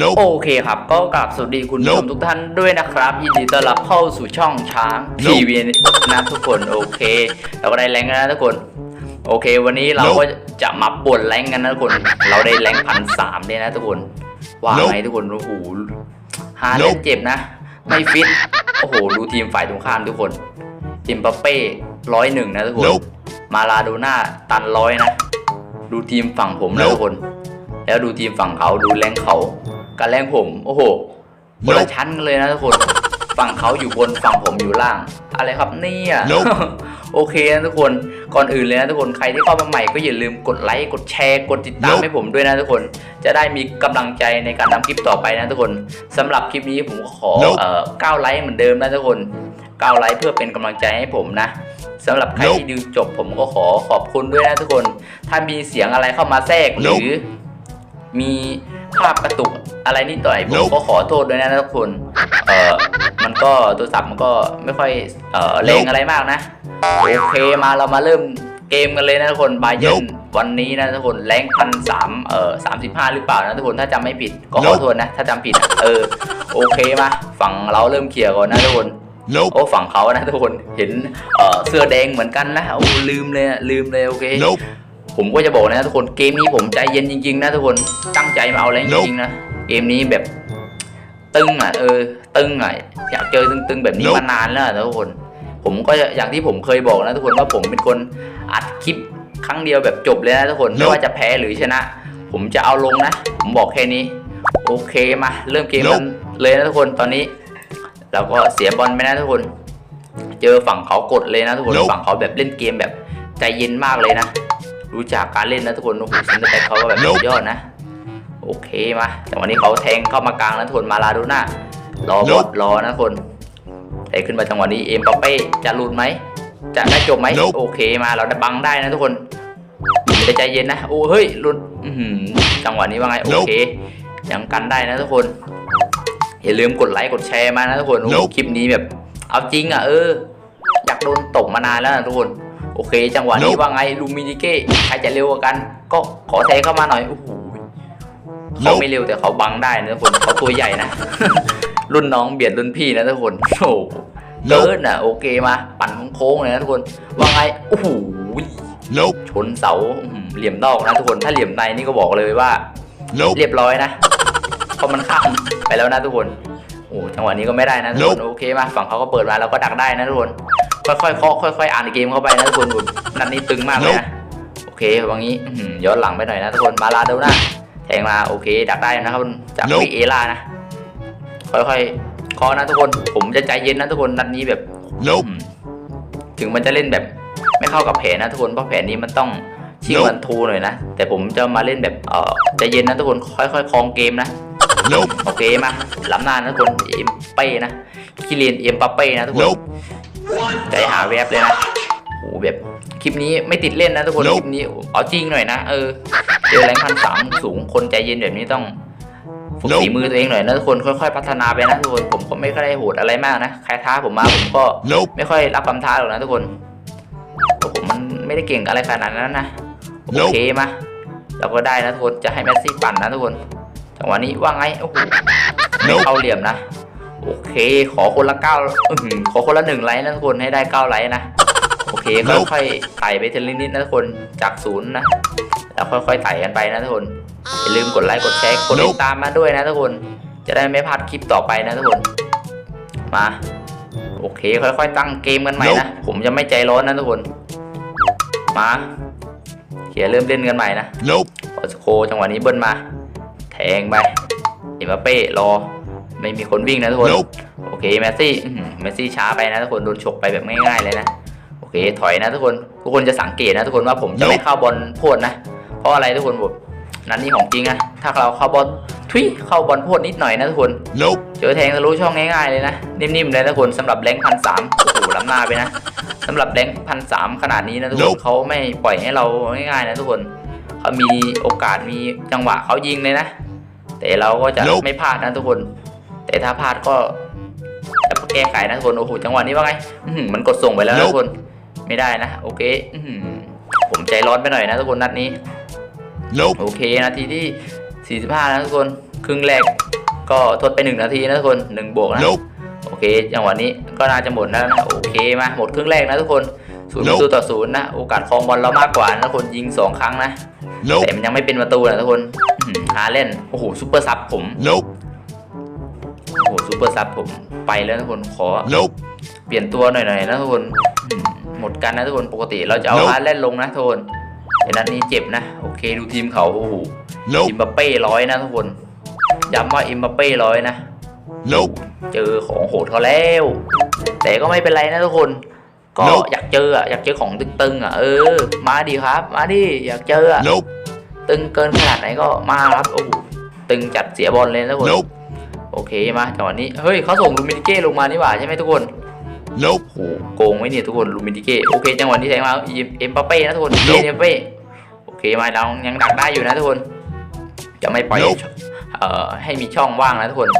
Nope. โอเคครับ ก็กราบสวัสดีคุณผู้ชม Nope ทุกท่านด้วยนะครับ ยินดีต้อนรับเข้าสู่ช่องช้าง Nope ทีวีนะทุกคนโอเค เราก็ได้แรงกันนะทุกคน โอเค วันนี้เรา Nope ก็จะมาบ่นแรงกันนะทุกคน เราได้แรงพันสามเลยนะทุกคนว่า Nope ไงทุกคนโอ้โหฮาเล่น Nope เจ็บนะ ไม่ฟิตโอ้โหดูทีมฝ่ายตรงข้ามทุกคนทีมปาเป้ร้อยหนึ่งนะทุกคน Nope มาลาโดน่าตันร้อยนะ ดูทีมฝั่งผมนะ Nope ทุกคน แล้วดูทีมฝั่งเขาดูแรงเขา กับแรงผมโอ้โหคนละ Nope ชั้นกันเลยนะทุกคนฝั่งเขาอยู่บนฝั่งผมอยู่ล่าง อะไรครับเนี่ย Nope โอเคนะทุกคนก่อนอื่นเลยนะทุกคนใครที่เข้ามาใหม่ก็อย่าลืมกดไลค์กดแชร์กดติดตาม Nope ให้ผมด้วยนะทุกคนจะได้มีกำลังใจในการทำคลิปต่อไปนะทุกคนสำหรับคลิปนี้ผมก็ขอ Nope เอ่อ9ไลค์เหมือนเดิมนะทุกคน9ไลค์เพื่อเป็นกำลังใจให้ผมนะสำหรับใคร Nope ที่ดูจบผมก็ขอขอบคุณด้วยนะทุกคน ถ้ามีเสียงอะไรเข้ามาแทรกหรือ Nope มี ภาพกระตุกอะไรนิดหน่อยผม Nope ก็ขอโทษด้วยนะทุกคนเออมันก็โทรศัพท์มันก็ไม่ค่อยเออแรง Nope อะไรมากนะโอเคมาเรามาเริ่มเกมกันเลยนะทุกคนบาเยน Nope วันนี้นะทุกคนแรงพันสามเอ่อสามสิบห้าหรือเปล่านะทุกคนถ้าจำไม่ผิดก็ขอ Nope โทษนะถ้าจำผิดอะเออโอเคมาฝั่งเราเริ่มเคลียร์ก่อนนะทุกคน Nope. โอ้ฝั่งเขานะทุกคนเห็นเอ่อเสื้อแดงเหมือนกันนะโอ้ลืมเลยอะลืมเลยโอเค Nope. ผมก็จะบอกนะทุกคนเกมนี้ผมใจเย็นจริงๆนะทุกคนตั้งใจมาเอาแรงจ Nope ริงๆนะเกมนี้แบบตึงอะเออตึงอะอยากเจอตึงๆแบบนี้ Nope มานานแล้วอะทุกคน ผมก็อย่างที่ผมเคยบอกนะทุกคนว่าผมเป็นคนอัดคลิปครั้งเดียวแบบจบเลยนะทุกคนไม่ Nope ว่าจะแพ้หรือชนะ ผมจะเอาลงนะ ผมบอกแค่นี้ โอเคมา เริ่มเกมกันเลยนะทุกคนตอนนี้เราก็เสียบอลไปนะทุกคน เจอฝั่งเขากดเลยนะทุกคน Nope ฝั่งเขาแบบเล่นเกมแบบใจเย็นมากเลยนะ รู้จักการเล่นนะทุกคนโอ้โหซินเตอร์แบ็คเขาก็แบบ Nope สุดยอดนะ โอเคมา แต่วันนี้เขาแทงเข้ามากลางนะทุกคนมาลาดูน่ารอบอ Nope ดรอนะทุกคนแต่ขึ้นมาจังหวะนี้เอ็มปาเป้จะหลุดไหมจะได้จบไหม Nope โอเคมาเราได้บังได้นะทุกคนแต่ใจเย็นนะโอ้เฮ้ยหลุดอื้อหือจังหวะนี้ว่าไงโอ Nope เคยังกันได้นะทุกคนอย่าลืมกดไลค์กดแชร์มานะทุกคนโอ้โห Nope คลิปนี้แบบ เอาจริงอะเอออยากโดนตกมานานแล้วนะทุกคน โอเค จังหวะนี้ Nope ว่าไงลูมินิเก้ใครจะเร็วกว่ากัน ก็ขอแทงเข้ามาหน่อยโอ้โหเขา Nope ไม่เร็วแต่เขาบังได้นะทุกคนเขาตัวใหญ่นะ รุ่นน้องเบียดรุ่นพี่นะทุกคนโอ้โหเกินอะโอเคมา ปั่นโค้งๆเลยนะทุกคน ว่าไงโอ้โห Nope. ชนเสาอื้อหือเหลี่ยมนอกนะทุกคนถ้าเหลี่ยมในนี่ก็บอกเลยว่า Nope. เรียบร้อยนะเพราะมันข้ามไปแล้วนะทุกคนโอ้จังหวะนี้ก็ไม่ได้นะทุกคน Nope โอเคมาฝั่งเขาก็เปิดมาเราก็ดักได้นะทุกคน ค่อยๆเคาะค่อยๆอ่านเกมเข้าไปนะทุกคนนัดนี้ตึงมากเลยนะโอเควันนี้อื้อหือย้อนหลังไปหน่อยนะทุกคนมาลาเดลนะแทงมาโอเค ดักได้นะครับจาก Nope วีเอล่านะค่อยๆเคาะนะทุกคนผมจะใจเย็นนะทุกคนนัดนี้แบบ Nope. อืมถึงมันจะเล่นแบบไม่เข้ากับแผนนะทุกคนเพราะแผนนี้มันต้องชิง Nope วันทูหน่อยนะแต่ผมจะมาเล่นแบบเออใจเย็นนะทุกคนค่อยๆคลองเกมนะ Nope. โอเคมาล้ำหน้านะทุกคนเอ็มเป้นะคิเลียนเอ็มปาเป้นะทุกคน Nope. ใจหาแวบเลยนะโอ้แบบคลิปนี้ไม่ติดเล่นนะทุกคน Nope คลิปนี้เอาจริงหน่อยนะ เออ เจอแรงพันสามสูงคนใจเย็นแบบนี้ต้องฝึก Nope ฝีมือตัวเองหน่อยนะทุกคนค่อยๆพัฒนาไปนะทุกคนผมก็ไม่ค่อยได้โหดอะไรมากนะใครท้าผมมาผมก็ Nope. ไม่ค่อยรับคำท้าหรอกนะทุกคนเพราะผมมันไม่ได้เก่งอะไรขนาดนั้นนะโอ Nope เคมาเราก็ได้นะทุกคนจะให้แมสซี่ปั่นนะทุกคนจังหวะนี้ว่าไงโอ้โหไม่ Nope เข้าเหลี่ยมนะ โอเค ขอคนละเก้าอื้อหือขอคนละหนึ่งไลค์นะทุกคนให้ได้เก้าไลค์นะ โอเค Nope ค่อยๆไต่ไปทีละนิดนะทุกคนจากศูนย์นะแล้วค่อยๆไต่กันไปนะทุกคนอย่าลืมกดไลค์กดแชร์กดติด Nope ตามมาด้วยนะทุกคน จะได้ไม่พลาดคลิปต่อไปนะทุกคนมาโอเค ค่อยๆตั้งเกมกันใหม่นะผมจะไม่ใจร้อนนะทุกคนมาเขียร์เริ่มเล่นกันใหม่นะ Nope. ออสโคจังหวะนี้เบิ้ลมา แทงไปเอ็มบัปเป้รอ ไม่มีคนวิ่งนะทุกคน Nope. โอเคแมสซี่อื้อหือแมสซี่ช้าไปนะทุกคนโดนฉกไปแบบง่ายๆเลยนะ โอเคถอยนะทุกคน ทุกคนจะสังเกตนะทุกคนว่าผมจะ Nope ไม่เข้าบอลโพดนะ เพราะอะไรทุกคนแบบนั้นนี่ของจริงนะถ้าเราเข้าบอลทุยเข้าบอลโพดนิดหน่อยนะทุกคน Nope. เจอแทงทะลุช่องง่ายๆเลยนะ นิ่มๆเลยนะทุกคนสำหรับแรงพันสามโอ้โหล้ำหน้าไปนะสำหรับแรงพันสามขนาดนี้นะทุกคน Nope เขาไม่ปล่อยให้เราง่ายๆนะทุกคนเขามีโอกาสมีจังหวะเขายิงเลยนะ แต่เราก็จะ Nope ไม่พลาดนะทุกคน แต่ถ้าพลาดก็จะแก้ไขนะทุกคนโอ้โหจังหวะนี้ว่าไงอื้อหือมันกดส่งไปแล้วนะ Nope ทุกคนไม่ได้นะโอเคอื้อหือผมใจร้อนไปหน่อยนะทุกคนนัดนี้ Nope. โอเคนาทีที่ 45 นะทุกคนครึ่งแรกก็ทดไปหนึ่งนาทีนะทุกคนหนึ่งบวกนะ Nope. โอเคจังหวะนี้ก็น่าจะหมดแล้วนะโอเคมาหมดครึ่งแรกนะทุกคนศูนย์ประ Nope ตูต่อศูนย์นะโอกาสครองบอลเรามากกว่านะทุกคนยิงสองครั้งนะ Nope. แต่มันยังไม่เป็นประตูนะทุกคนอื้อหือหาเล่นโอ้โหซูเปอร์ซับผม Nope. โอ้โหซูเปอร์ซับผมไปแล้วนะทุกคนขอ Nope. เปลี่ยนตัวหน่อยๆนะทุกคนอื้อหือหมดกันนะทุกคนปกติเราจะเอา Nope ฮาเล่นลงนะทุกคนแต่นัดนี้เจ็บนะ โอเคดูทีมเขาโอ้โห Nope. อิมบัปเป้ร้อยนะทุกคนย้ำว่าอิมบัปเป้ร้อยนะ Nope. เจอของโหดเขาแล้ว แต่ก็ไม่เป็นไรนะทุกคน ก็ Nope อยากเจออะอยากเจอของตึงๆอะเออ มาดิครับ มาดิอยากเจออะ Nope. ตึงเกินขนาดไหนก็มาครับโอ้โหตึงจัดเสียบอลเลยนะทุกคน Nope. โอเคมาจังหวะนี้เฮ้ยเขาส่งลูมินิเก้ลงมานี่หว่าใช่ไหมทุกคน Nope. โอ้โหโกงไว้เนี่ยทุกคนลูมินิเก้โอเคจังหวะนี้แทงมาเอ็มเอ็มปาเป้นะทุกคน Nope เอ็มปาเป้โอเคมาเรายังดักได้อยู่นะทุกคนจะไม่ปล่อย Nope เอ่อให้มีช่องว่างนะทุกคน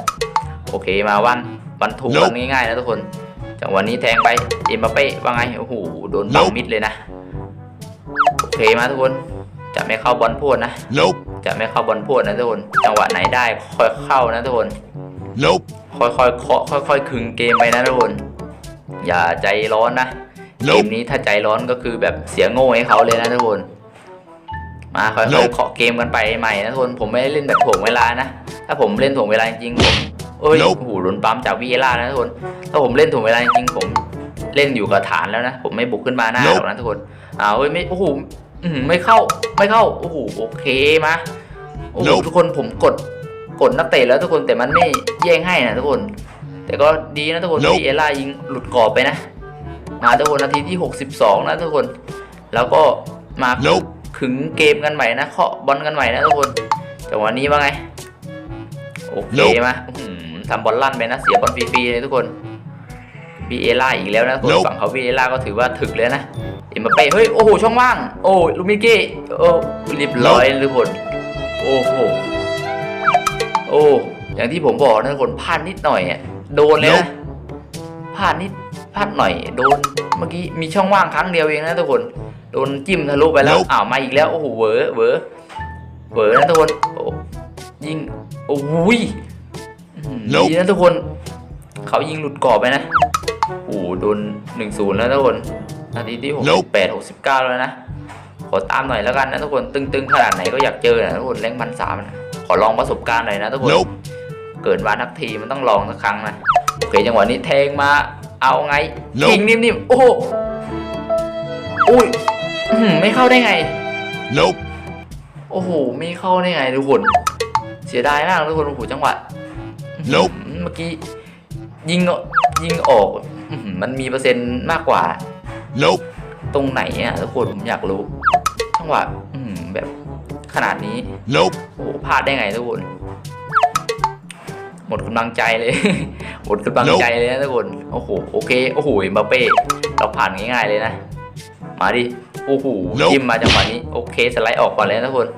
โอเคมาวันวันถูก Nope วันง่ายๆนะทุกคนจังหวะนี้แทงไปเอ็มบัปเป้ว่าไงโอ้โหโดนบัง Nope มิดเลยนะโอเคมาทุกคนจะไม่เข้าบอลพูดนะ Nope. จะไม่เข้าบอลพูดนะทุกคนจังหวะไหนได้ค่อยเข้านะทุกคน Nope. ค่อยๆเคาะค่อยๆขึงเกมไปนะทุกคน อย่าใจร้อนนะ เกม Nope. นี้ถ้าใจร้อนก็คือแบบเสียโง่ให้เขาเลยนะทุกคน มาค่อยๆ Nope เคาะเกมกันไปใหม่นะทุกคน ผมไม่ได้เล่นแบบถ่วงเวลานะ ถ้าผมเล่นถ่วงเวลาจริงๆผมเอ้ย Nope โอ้โหโดนปั๊มจากวีเอล่านะทุกคน ถ้าผมเล่นถ่วงเวลาจริงๆผมเล่นอยู่กับฐานแล้วนะ ผมไม่บุกขึ้นมาหน้าหร Nope อกนะทุกคนอ้าวเฮ้ยไม่โอ้โหอื้อหือไม่เข้าไม่เข้าโอ้โหโอเคมาโอ้โห Nope ทุกคนผมกด กดนักเตะแล้วทุกคนแต่มันไม่แย่งให้นะทุกคน แต่ก็ดีนะทุกคน Nope ที่เอล่ายิงหลุดกรอบไปนะ มาทุกคนนาทีที่ 62 นะทุกคน แล้วก็มา Nope ขึงเกมกันใหม่นะเคาะบอลกันใหม่นะทุกคนแต่วันนี้ว่าไงโอเค Nope มาอื้อหือทำบอลลั่นไปนะเสียบอลฟรีๆเลยทุกคนวีเอล่าอีกแล้วนะทุกคน Nope ฝั่งเขาวีเอล่าก็ถือว่าถึกเลยนะเอ็มบัปเป้เฮ้ยโอ้โหช่องว่าง โอ้ลูมิเก้โอ้เรียบร้อยทุกคนโอ้โหโอ้ อย่างที่ผมบอกนะทุกคนพลาดนิดหน่อยอะโดนเลยนะ Nope พลาดนิดพลาดหน่อย โดนเมื่อกี้มีช่องว่างครั้งเดียวเองนะทุกคนโดนจิ้มทะลุไปแล้ว Nope อ้าวมาอีกแล้วโอ้โหเวอเวอเวอนะทุกคนโอ้ยิงโอ้ยอื้อหือ Nope ดีนะทุกคน เขายิงหลุดกรอบไปนะโอ้โหโดนหนึ่งศูนย์แล้วทุกคนนาทีที่หกสิบ Nope แปดหกสิบเก้าแล้วนะขอตามหน่อยแล้วกันนะทุกคนตึงๆขนาดไหนก็อยากเจอนะทุกคนแรงพันสามนะขอลองประสบการณ์หน่อยนะทุกคน Nope. เกิดมาทักทีมันต้องลองสักครั้งนะโอเคจังหวะนี้แทงมาเอาไง Nope ยิงนิ่มๆโอ้โหอุ้ยอื้อหือไม่เข้าได้ไง Nope. โอ้โห ไม่เข้าได้ไงทุกคน เสียดายมากทุกคนโอ้โหจังหวะ Nope อื้อหือเมื่อกี้ยิงยิงออกอื้อหือมันมีเปอร์เซ็นต์มากกว่า Nope. ตรงไหนอะทุกคนผมอยากรู้จังหวะอื้อหือแบบขนาดนี้ Nope. โอ้โหพลาดได้ไงทุกคน หมดกำลังใจเลย หมดกำลังใจเลยนะทุกคน โอ้โห โอเค โอ้โหเอ็มบัปเป้ เราผ่านง่ายๆเลยนะ มาดิ โอ้โห Nope จิ้มมาจังหวะนี้ โอเค สไลด์ออกก่อนเลยนะทุกคน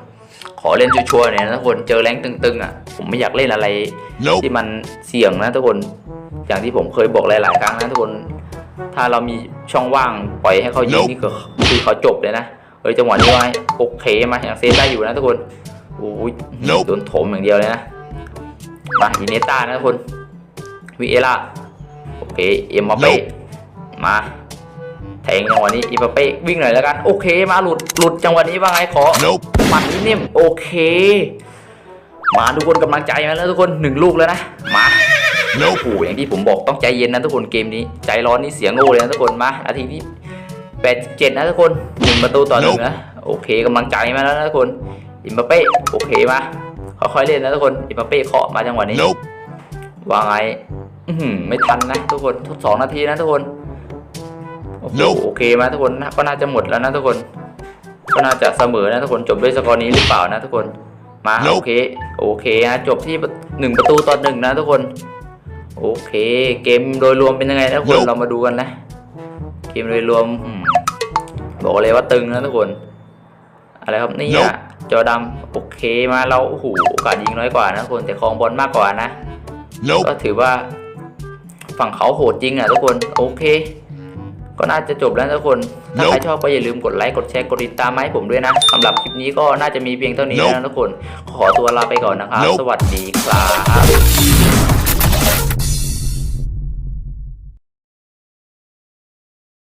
ขอเล่นชัวร์ๆหน่อยนะทุกคน เจอแรงตึงๆอะ ผมไม่อยากเล่นอะไร Nope. ที่มันเสี่ยงนะทุกคน อย่างที่ผมเคยบอกหลายๆครั้งนะทุกคน ถ้าเรามีช่องว่างปล่อยให้เขายิง Nope นี่คือคือเขาจบเลยนะ เฮ้ยจังหวะนี้ว่าไงโอเคมาอย่างเซฟได้อยู่นะทุกคนโอ้ย Nope โดนโถมอย่างเดียวเลยนะ มาอินเนต้านะทุกคนวิเอล่าโอเคเอ็มบัปเป้ Nope มาแทงจังหวะนี้เอ็มบัปเป้วิ่งหน่อยแล้วกัน โอเคมาหลุดหลุดจังหวะนี้ว่าไงขอ Nope. หมัดนิ่มๆโอเค มาทุกคนกำลังใจมาแล้วทุกคนหนึ่งลูกแล้วนะมา Nope. โอ้โหอย่างที่ผมบอกต้องใจเย็นนะทุกคนเกมนี้ ใจร้อนนี่เสียโง่เลยนะทุกคนมานาทีที่แปดเจ็ดนะทุกคนหนึ่งประตูต่อหนึ่ง Nope นะโอเคกำลังใจมาแล้วนะทุกคนอิมบัปเป้โอเคมา ค่อยๆเล่นนะทุกคนอิมบัปเป้เคาะมาจังหวะนี้ Nope. ว่าไงอื้อหือไม่ทันนะทุกคนทุกสองนาทีนะทุกคนโอ้โห Nope โอเคมาทุกคนก็น่าจะหมดแล้วนะทุกคน ก็น่าจะเสมอนะทุกคนจบด้วยสกอร์นี้หรือเปล่านะทุกคนมา Nope โอเคโอเคนะจบที่หนึ่งประตูต่อหนึ่งนะทุกคน โอเค เกมโดยรวมเป็นยังไงนะทุกคน Nope เรามาดูกันนะ เกมโดยรวมอืมบอกเลยว่าตึงนะทุกคน อะไรครับนี่อะ Nope จอดำโอเคมาเราโอ้โหโอกาสยิงน้อยกว่านะทุกคนแต่ครองบอลมากกว่านะก็ Nope. ถือว่าฝั่งเขาโหดจริงอะทุกคนโอเค ก็น่าจะจบแล้วนะทุกคน ถ้าใครชอบก็อย่าลืมกดไลค์กดแชร์กดติดตามมาให้ผมด้วยนะสำหรับคลิปนี้ก็น่าจะมีเพียงเท่านี้แล้วนะทุกคน ขอตัวลาไปก่อนนะครับ Nope สวัสดีครับ